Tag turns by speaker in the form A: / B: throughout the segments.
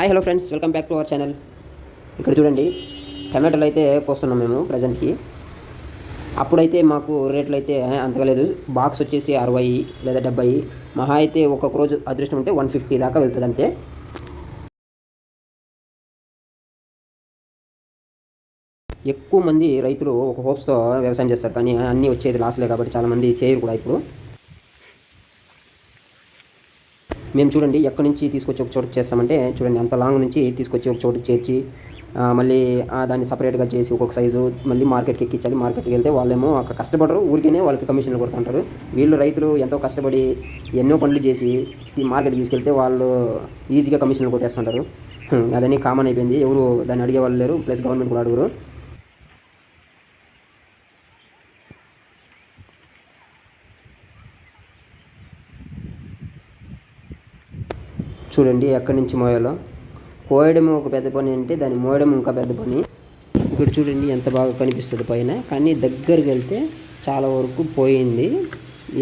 A: Hi hello friends welcome back to our channel ఇక్కడ చూడండి టమాటోలు అయితే కోస్తున్నాం మేము ప్రజెంట్కి. అప్పుడైతే మాకు రేట్లు అయితే అంతగా లేదు. బాక్స్ వచ్చేసి అరవై లేదా డెబ్బై. మహా అయితే ఒక్కొక్క రోజు అదృష్టం ఉంటే వన్ ఫిఫ్టీ దాకా వెళ్తుంది అంతే. ఎక్కువ మంది రైతులు ఒక హోప్స్తో వ్యవసాయం చేస్తారు. కానీ అన్నీ వచ్చేది లాస్లే కాబట్టి చాలామంది చేయరు కూడా ఇప్పుడు. మేము చూడండి ఎక్కడి నుంచి తీసుకొచ్చి ఒక చోటుకి చేస్తామంటే చూడండి అంత లాంగ్ నుంచి తీసుకొచ్చి ఒక చోటుకి చేర్చి మళ్ళీ దాన్ని సపరేట్గా చేసి ఒక్కొక్క సైజు మళ్ళీ మార్కెట్కి ఎక్కించాలి. మార్కెట్కి వెళ్తే వాళ్ళేమో అక్కడ కష్టపడరు. ఊరికేనే వాళ్ళకి కమిషన్లు కొడుతుంటారు. వీళ్ళు రైతులు ఎంతో కష్టపడి ఎన్నో పనులు చేసి మార్కెట్కి తీసుకెళ్తే వాళ్ళు ఈజీగా కమిషన్లు కొట్టేస్తుంటారు. అదని కామన్ అయిపోయింది. ఎవరు దాన్ని అడిగే వాళ్ళు లేరు. ప్లస్ గవర్నమెంట్ కూడా అడుగురు. చూడండి ఎక్కడి నుంచి మోయాలో. కోయడం ఒక పెద్ద పని అంటే దాన్ని మోయడం ఇంకా పెద్ద పని. ఇక్కడ చూడండి ఎంత బాగా కనిపిస్తుంది పైన. కానీ దగ్గరికి వెళ్తే చాలా వరకు పోయింది.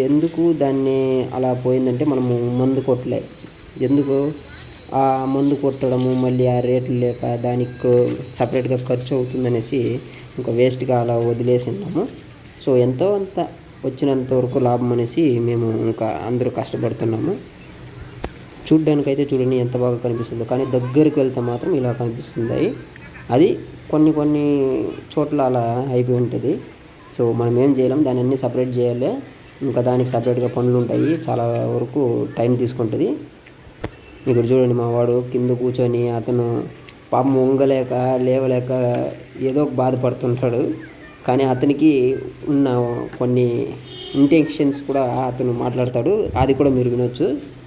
A: ఎందుకు దాన్ని అలా పోయిందంటే మనము మందు కొట్టలే. ఎందుకు? ఆ మందు కొట్టడము మళ్ళీ ఆ రేట్లు లేక దానికి సపరేట్గా ఖర్చు అవుతుందనేసి ఇంకా వేస్ట్గా అలా వదిలేసినాము సో ఎంతో అంత వచ్చినంత వరకు లాభం అనేసి మేము ఇంకా అందరూ కష్టపడుతున్నాము. చూడ్డానికైతే చూడండి ఎంత బాగా కనిపిస్తుందో. కానీ దగ్గరికి వెళ్తే మాత్రం ఇలా కనిపిస్తుంది. అది కొన్ని కొన్ని చోట్ల అలా అయిపోయి ఉంటుంది. సో మనం ఏం చేయలేం దాన్ని అన్ని సపరేట్ చేయాలి. ఇంకా దానికి సపరేట్గా పనులు ఉంటాయి చాలా వరకు టైం తీసుకుంటుంది. ఇక్కడ చూడండి మా వాడు కింద కూర్చొని అతను పాపం వంగలేక లేవలేక ఏదో ఒక బాధపడుతుంటాడు. కానీ అతనికి ఉన్న కొన్ని ఇంటెన్షన్స్ కూడా అతను మాట్లాడతాడు. అది కూడా మీరు వినొచ్చు.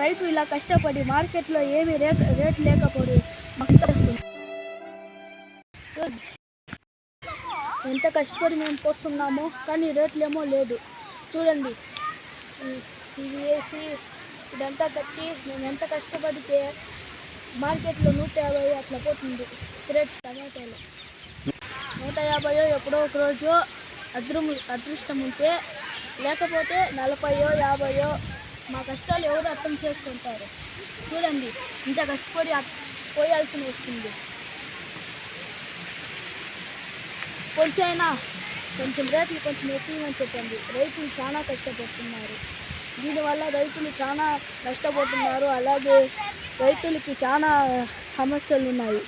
B: రైతు ఇలా కష్టపడి మార్కెట్లో ఏమి రేట్ రేట్ లేకపోతే ఎంత కష్టపడి మేము పోస్తున్నామో కానీ రేట్లేమో లేదు. చూడండి ఇది వేసి ఇదంతా కట్టి మేము ఎంత కష్టపడితే మార్కెట్లో నూట యాభై అట్లా పోతుంది. రేట్ టమాటాలు. నూట యాభైయో ఎప్పుడో ఒక రోజు అదృష్టం ఉంటే లేకపోతే నలభయో యాభైయో మా కష్టాలు ఎవరు అర్థం చేసుకుంటారు? చూడండి ఇంత కష్టపడి పోయాల్సి వస్తుంది కొంచెమైనా కొంచెం రేట్లు కొంచెం ఎక్కువగా చెప్పండి. రైతులు చాలా కష్టపడుతున్నారు. దీనివల్ల రైతులు చాలా కష్టపడుతున్నారు. అలాగే రైతులకి చాలా సమస్యలు ఉన్నాయి.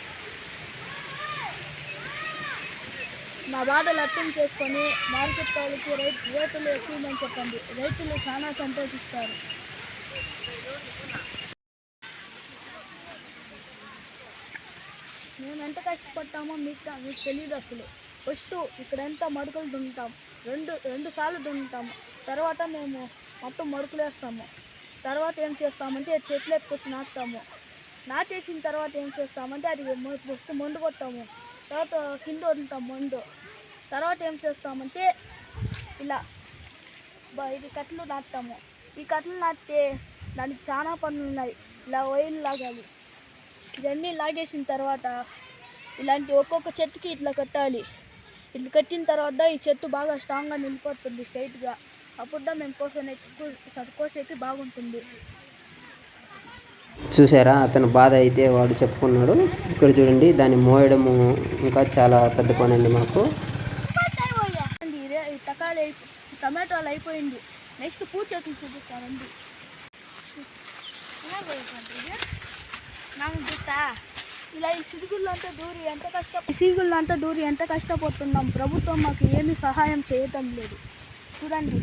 B: నా బాధలు అర్థం చేసుకొని మార్కెట్ వాళ్ళకి రైతు రేట్లు ఎక్కువని చెప్పండి. రైతులు చాలా సంతోషిస్తారు. మేము ఎంత కష్టపడతామో మీకు మీకు తెలియదు అసలు. ఫస్ట్ ఇక్కడ ఎంత మడుకులు దున్నుతాం. రెండు రెండు సార్లు దున్నుతాము తర్వాత మేము మొత్తం మడుకులు వేస్తాము. తర్వాత ఏం చేస్తామంటే చెట్లు ఎత్తుకొచ్చి నాటుతాము. నాటేసిన తర్వాత ఏం చేస్తామంటే అది ఫస్ట్ మందు కొడతాము. తర్వాత కింద వదులుతాం మందు తర్వాత ఏం చేస్తామంటే ఇలా ఇది కట్టలు నాటుతాము. ఈ కట్టలు నాటితే దానికి చాలా పనులు ఉన్నాయి. ఇలా వైర్లు లాగాలి. ఇవన్నీ లాగేసిన తర్వాత ఇలాంటి ఒక్కొక్క చెట్టుకి ఇట్లా కట్టాలి. ఇట్లా కట్టిన తర్వాత ఈ చెట్టు బాగా స్ట్రాంగ్గా నిలిపోతుంది స్ట్రైట్గా అప్పుడు మేము కోసం కోసేకి బాగుంటుంది.
A: చూసారా? అతను బాధ అయితే వాడు చెప్పుకున్నాడు. ఇక్కడ చూడండి దాన్ని మోయడము ఇంకా చాలా పెద్ద పని అండి మాకు.
B: ఈ తకాలు టమాటాలు అయిపోయింది. నెక్స్ట్ పూ చెట్లు చూపిస్తానండి నాకు చూస్తా ఇలా ఈ సిరుగుళ్ళు అంతా దూరి ఎంత కష్ట ఈ అంతా దూరి ఎంత కష్టపడుతున్నాం. ప్రభుత్వం మాకు ఏమీ సహాయం చేయటం లేదు. చూడండి.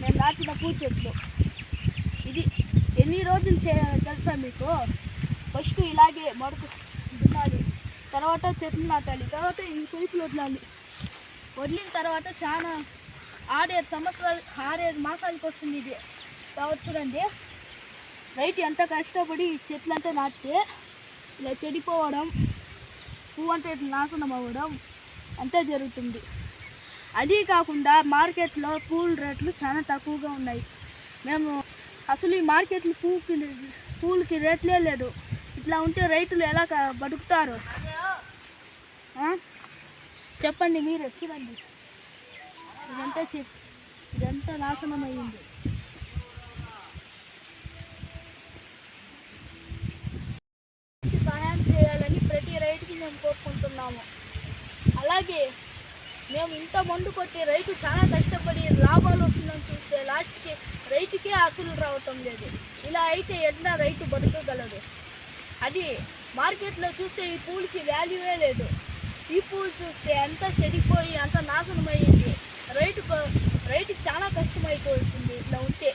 B: నేను నాటిన పూ చెట్లు. ఇది ఎన్ని రోజులు చేయాలి తెలుసా మీకు? ఫస్ట్ ఇలాగే మడుకు దున్నాలి తర్వాత చెట్లు నాటాలి. తర్వాత ఈ పైపులు వదలాలి. వదిలిన తర్వాత చాలా ఆరేడు సంవత్సరాలు ఆరేడు మాసాలకు వస్తుంది ఇది. కావచ్చు చూడండి. రైతు ఎంత కష్టపడి చెట్లంతా నాటితే ఇలా చెడిపోవడం పువ్వు అంతా ఇట్లా నాశనం అవ్వడం అంతే జరుగుతుంది. అది కాకుండా మార్కెట్లో పూల రేట్లు చాలా తక్కువగా ఉన్నాయి. మేము అసలు ఈ మార్కెట్లో పూకి పూలకి రేట్లే లేదు. ఇట్లా ఉంటే రైతులు ఎలా బతుకుతారు? చెప్పండి మీరు చూడండి ఇదంతా ఇదంతా నాశనం అయ్యింది సహాయం చేయాలని ప్రతి రైతుకి మేము కోరుకుంటున్నాము. అలాగే మేము ఇంత మందు కొట్టి రైతు చాలా కష్టపడి లాభాలు వస్తుందని చూస్తే లాస్ట్కి రైతుకే అసలు రావటం లేదు. ఇలా అయితే ఎంత రైతు బతకగలదు అది మార్కెట్లో చూస్తే ఈ పూలకి వాల్యూవే లేదు. ఈ పూలు చూస్తే అంతా చెడిపోయి అంత నాశనం అయ్యింది. రైతుకు చాలా కష్టమైపోతుంది ఇట్లా ఉంటే.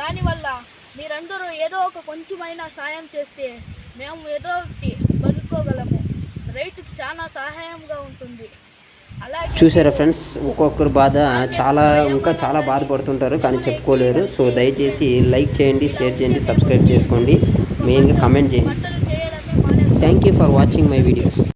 B: దానివల్ల మీరందరూ ఏదో ఒక కొంచెమైనా సాయం చేస్తే మేము ఏదో ఒకటి బతుకోగలము రైతుకి చాలా సహాయంగా ఉంటుంది.
A: చూసారా ఫ్రెండ్స్ ఒక్కొక్కరు బాధ చాలా ఇంకా చాలా బాధపడుతుంటారు కానీ చెప్పుకోలేరు. సో దయచేసి లైక్ చేయండి షేర్ చేయండి సబ్స్క్రైబ్ చేసుకోండి. మెయిన్గా కమెంట్ చేయండి. Thank you for watching my videos